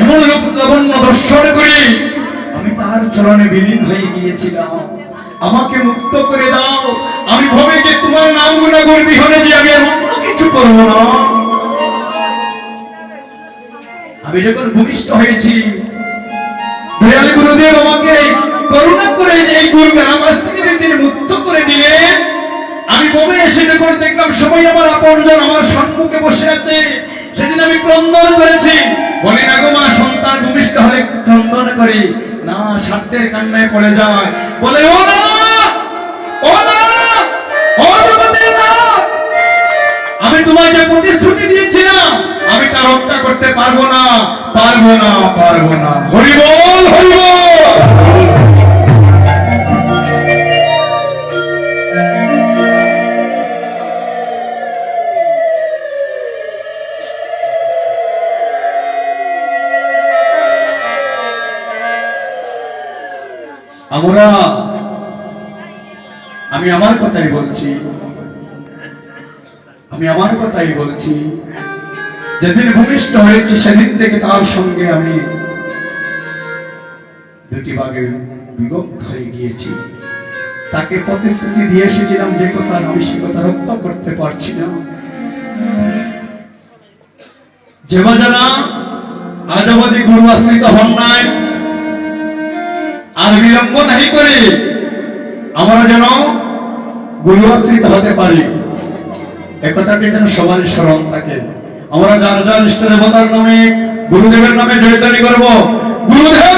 এমন রূপ লাবণ্য দর্শন করে আমি তার চরণে বিলীন হয়ে গিয়েছিলাম। আমাকে মুক্ত করে দাও। আমি ভবে যে তোমার নাম গুণাগুণ বিহনে যে আমি অন্য কিছু করব না। আমি যখন ভূমিষ্ঠ হয়েছি, দয়াল গুরুদেব আমাকে করুণা করে এই গুরু থেকে তিনি মুক্ত করে আমি এসে দেখলাম সবাই আমার আপনজন আমার সম্মুখে বসে আছে সেদিন আমি ক্রন্দন করেছি। বলি, না গো মা, সন্তান ভূমিষ্ঠ হলে ক্রন্দন করি। না স্বার্থের কান্নায় পড়ে যায়। বলে, ও না! ও না! ও নাথ! আমি তোমাকে প্রতিশ্রুতি দিয়েছিলাম। আমি তা রক্ষা করতে পারব না পারব না পারব না। হরিবল হরিবল আমি আমার কথাই বলছি। আমি আমার কথাই বলছি। যেদিন ভূমিষ্ঠ হয়েছে, সেদিন থেকে তার সঙ্গে আমি দুটি ভাগে বিভক্ত হয়ে গিয়েছি। তাকে প্রতিশ্রুতি দিয়ে এসেছিলাম যে কথা আমি সে কথা রক্ষা করতে পারছি না। যে বাজারা আজ অবধি গুরু আশ্রিত হন নাই, আর বিলম্ব নাহি করে, আমরা যেন গুরু হতে পারি। একথাটি যেন সবারই স্মরণ থাকে। আমরা যার যার ইষ্ট দেবতার নামে গুরুদেবের নামে জয়তারি করব। গুরুদেব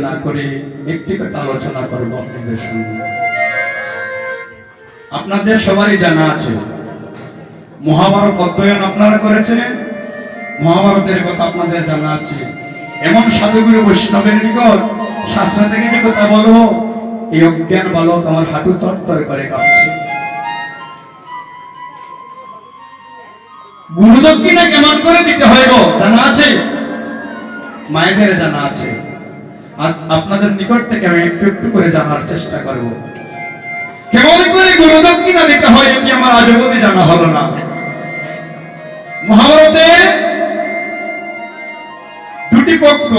না করে একটি কথা আলোচনা করব আপনাদের সঙ্গে আপনাদের সবারই জানা আছে, মহাভারত অধ্যয়ন আপনারা করেছিলেন, মহাভারতের কথা আপনাদের জানা আছে। এমন সাধুগুরু বৈষ্ণবের নিকট শাস্ত্র থেকে যে কথা বলব এই অজ্ঞান বালক আমার হাঁটু তরতর করে কাঁপছে। গুরু দক্ষিণা কেমন করে দিতে হয় গো? জানা আছে? মায়েদের জানা আছে। আজ আপনাদের নিকট থেকে আমি একটু একটু করে জানার চেষ্টা করব। কেমন করে গুরু দক্ষিণা দিতে হয়, এটি আমার আজ অবধি জানা হলো না। মহাভারতে দুটি পক্ষ।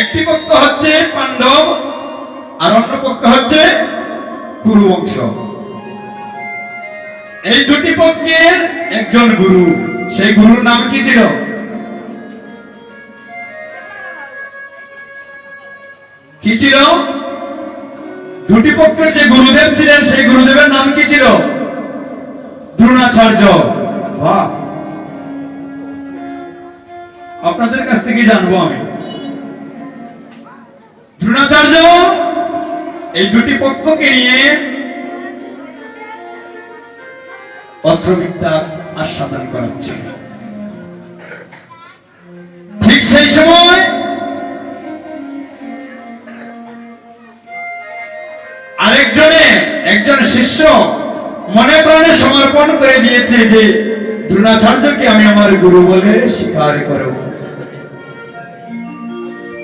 একটি পক্ষ হচ্ছে পাণ্ডব, আর অন্য পক্ষ হচ্ছে কুরু বংশ। এই দুটি পক্ষের একজন গুরু, সেই গুরুর নাম কি ছিল? ছিল? দুটি পক্ষের যে গুরুদেব ছিলেন, সেই গুরুদেবের নাম কি ছিল? দ্রোণাচার্য। আপনাদের কাছ থেকে জানব আমি। দ্রোণাচার্য, এই দুটি পক্ষকে নিয়ে অস্ত্রবিদ্যা আস্বাদন করাচ্ছে ঠিক সেই সময় একজন শিষ্য মনে প্রাণে সমর্পণ করে দিয়েছে যে, দ্রোণাচার্যকে আমি আমার গুরু বলে স্বীকার করব।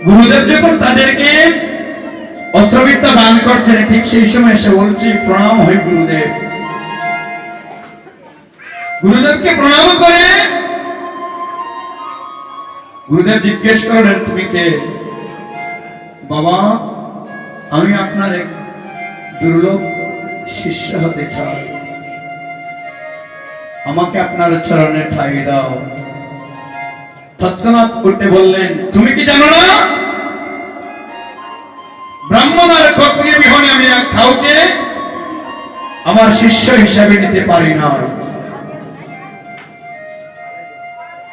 গুরুদেব যখন তাদেরকে অস্ত্রবিদ্যা দান করছেন, ঠিক সেই সময় এসে বলছি, প্রণাম হয় গুরুদেব। গুরুদেবকে প্রণাম করে গুরুদেব জিজ্ঞেস করলেন, তুমি কে? বাবা, আমি আপনার এক দুর্লভ শিষ্য হতে চাই। আমাকে আপনার চরণে ঠাই দাও। তৎক্ষণাৎ উঠে বললেন, তুমি কি জানো না? ব্রাহ্মণ আর ক্ষত্রিয় বিহনে আমি কাউকে আমার শিষ্য হিসাবে নিতে পারি না।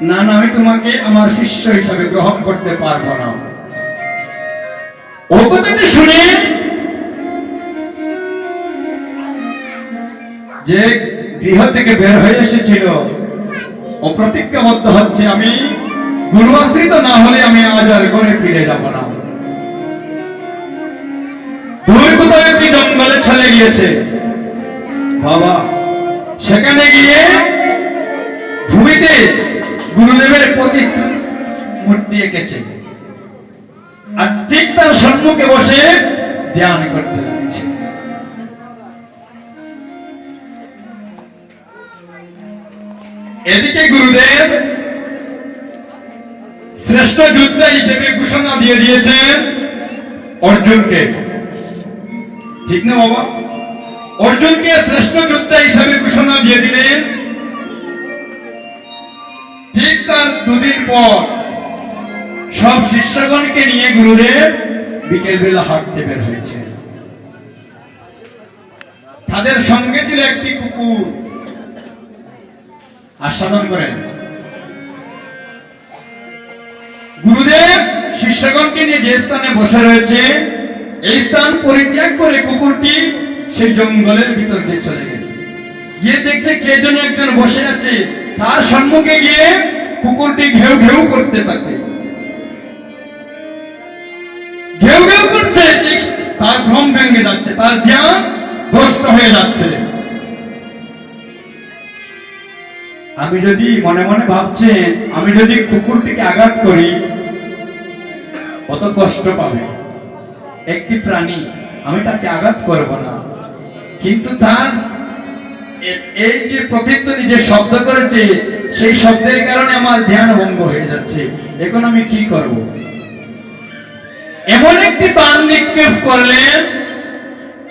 না না, আমি তোমাকে আমার শিষ্য হিসাবে গ্রহণ করতে পারব না। ও কথাটি শুনে যে গৃহ থেকে বের হয়ে এসেছিল, ও প্রতিজ্ঞাবদ্ধ হচ্ছে আমি গুরু আশ্রিত না হলে আমি আজ আর ঘরে ফিরে যাব না। দূর কোথাও একটি জঙ্গলে চলে গিয়েছে? বাবা, সেখানে গিয়ে ভূমিতে গুরুদেবের প্রতি মূর্তি এঁকেছে। আর ঠিক তার সম্মুখে বসে ধ্যান করতে লাগছে। এদিকে গুরুদেব শ্রেষ্ঠ যোদ্ধা হিসেবে ঘোষণা দিয়ে দিয়েছেন অর্জুনকে। ঠিক না বাবা? অর্জুনকে শ্রেষ্ঠ যোদ্ধা হিসেবে ঘোষণা দিয়ে দিলেন ঠিক তার দুদিন পর সব শিষ্যগণকে নিয়ে গুরুদেব বিকেল বেলা হাঁটতে বের হয়েছে। তাদের সঙ্গে ছিল একটি কুকুর। আস্বাদন করেন। গুরুদেব, শিষ্যগণকে নিয়ে যে স্থানে বসে রয়েছে, এই স্থান পরিত্যাগ করে কুকুরটি সেই জঙ্গলের ভিতর দিয়ে চলে গেছে। গিয়ে দেখছে কে যেন একজন বসে আছে। তার সম্মুখে গিয়ে কুকুরটি ঘেউ ঘেউ করতে থাকে। ঘেউ ঘেউ করছে তার ভ্রম ভেঙে যাচ্ছে, তার ধ্যান নষ্ট হয়ে যাচ্ছে। আমি যদি মনে মনে ভাবছেন আমি যদি কুকুরটিকে আঘাত করি, কত কষ্ট পাবে। একটি প্রাণী, আমি তাকে আঘাত করব না। কিন্তু তার এই যে প্রতিধ্বনি যে শব্দ করেছে, সেই শব্দের কারণে আমার ধ্যান ভঙ্গ হয়ে যাচ্ছে। এখন আমি কি করব? এমন একটি বান নিক্ষেপ করলেন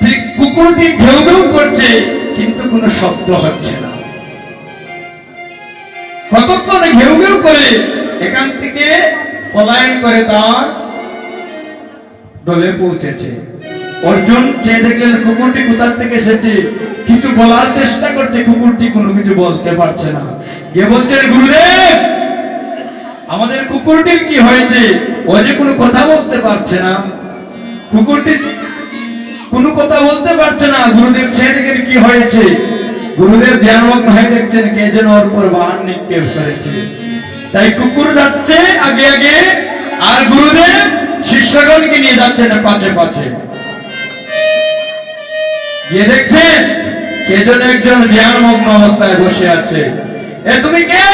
ঠিক কুকুরটি ঢেউ ঢেউ করছে, কিন্তু কোনো শব্দ হচ্ছে না। কতক্ষণে ঘেউ ঘেউ করে এখান থেকে পলায়ন করে তার দলে পৌঁছেছে। অর্জুন চেয়ে দেখলেন কুকুরটি কোথা থেকে এসেছে? কিছু বলার চেষ্টা করছে, কুকুরটি কোনো কিছু বলতে পারছে না। গিয়ে বলছেন গুরুদেব, আমাদের কুকুরটির কি হয়েছে? ও যে কোনো কথা বলতে পারছে না। কুকুরটি কোনো কথা বলতে পারছে না। গুরুদেব দেখেন কি হয়েছে? গুরুদেব ধ্যানমগ্ন হয়ে দেখছেন কে যেন ওর পর বাহান নিক্ষেপ করেছে। তাই কুকুর যাচ্ছে আগে আগে, আর গুরুদেব শিষ্যগণকে নিয়ে যাচ্ছেন পাছে পাছে। গিয়ে দেখছেন কে যেন একজন ধ্যানমগ্ন অবস্থায় বসে আছে। এ তুমি কে?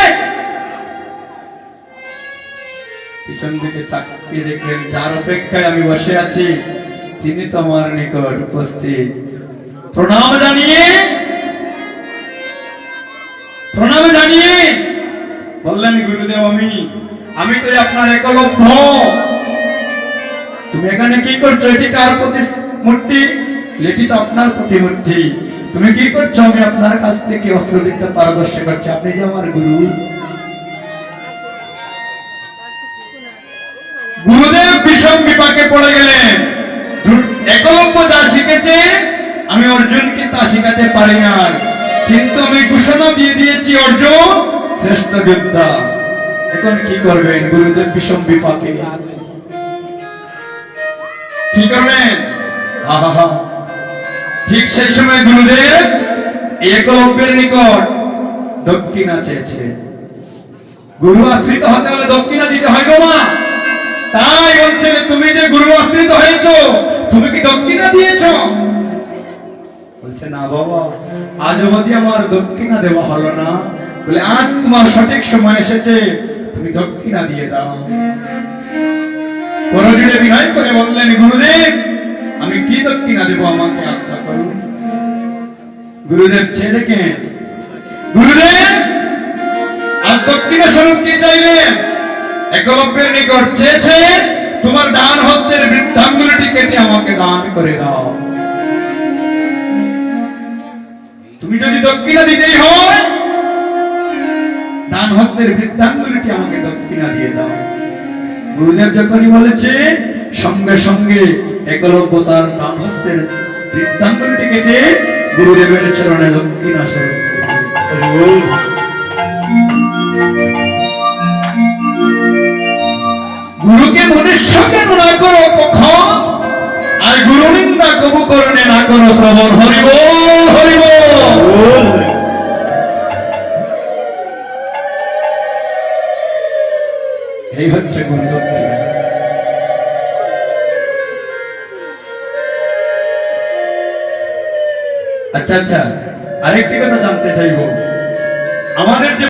পিছন দিকে চাকরি দেখলেন, যার অপেক্ষায় আমি বসে আছি। তিনি তোমার নিকট উপস্থিত। প্রণাম জানিয়ে প্রণাম জানিয়ে বললেন, গুরুদেব, আমি আমি তো আপনার একলভ্য তুমি এখানে কি করছ? এটি কার প্রতিমূর্তি? এটি তো আপনার প্রতিমূর্তি। তুমি কি করছ? আমি আপনার কাছ থেকে অস্ত্রবিদ্যা পারদর্শ করছি। আপনি যে আমার গুরু। গুরুদেব, বিষম বিপাকে পড়ে গেলেন। একলব্য যা শিখেছে, আমি অর্জুনকে তা শিখাতে পারি না কিন্তু আমি ঘোষণা দিয়ে দিয়েছি, অর্জুন, শ্রেষ্ঠ যোদ্ধা। এখন কি করবেন? গুরুদেব বিষম বিপাকে। কি করবেন? আহা ঠিক সেই সময় গুরুদেব একলব্যের নিকট দক্ষিণা চেয়েছে। গুরু আশ্রিত হতে হলে দক্ষিণা দিতে হয় গো মা। তাই বলছেন তুমি যে গুরু আশ্রিত হয়েছ, তুমি কি দক্ষিণা দিয়েছ? বলছে, না বাবা, আজ অবধি আমার দক্ষিণা দেওয়া হলো না। বলে, আজ তোমার সঠিক সময় এসেছে, তুমি দক্ষিণা দিয়ে দাও। করজুড়ে বিনয় করে বললেন, গুরুদেব, আমি কি দক্ষিণা দেব আমাকে আজ্ঞা করুন? গুরুদেব দেখেন গুরুদেব আর দক্ষিণা স্বরূপ কি চাইলেন একলব্যের নিকট চেয়েছে, তোমার ডান হস্তের বৃদ্ধাঙ্গুলিটি কেটে আমাকে দান করে দাও। তুমি যদি দক্ষিণা দিতেই হয় ডান হস্তের আমাকে দক্ষিণা দিয়ে দাও। গুরুদেব যখনই বলেছে, সঙ্গে সঙ্গে একলব্য তার হস্তের কেটে গুরুদেবের চরণে গুরুকে মনের সঙ্গে না করো কখন, আর গুরু নিন্দা কবু করণে না করো শ্রবণ হরিব। গুরু দক্ষিণা আচ্ছা আচ্ছা। আরেকটি কথা জানতে চাইব। আমাদের যে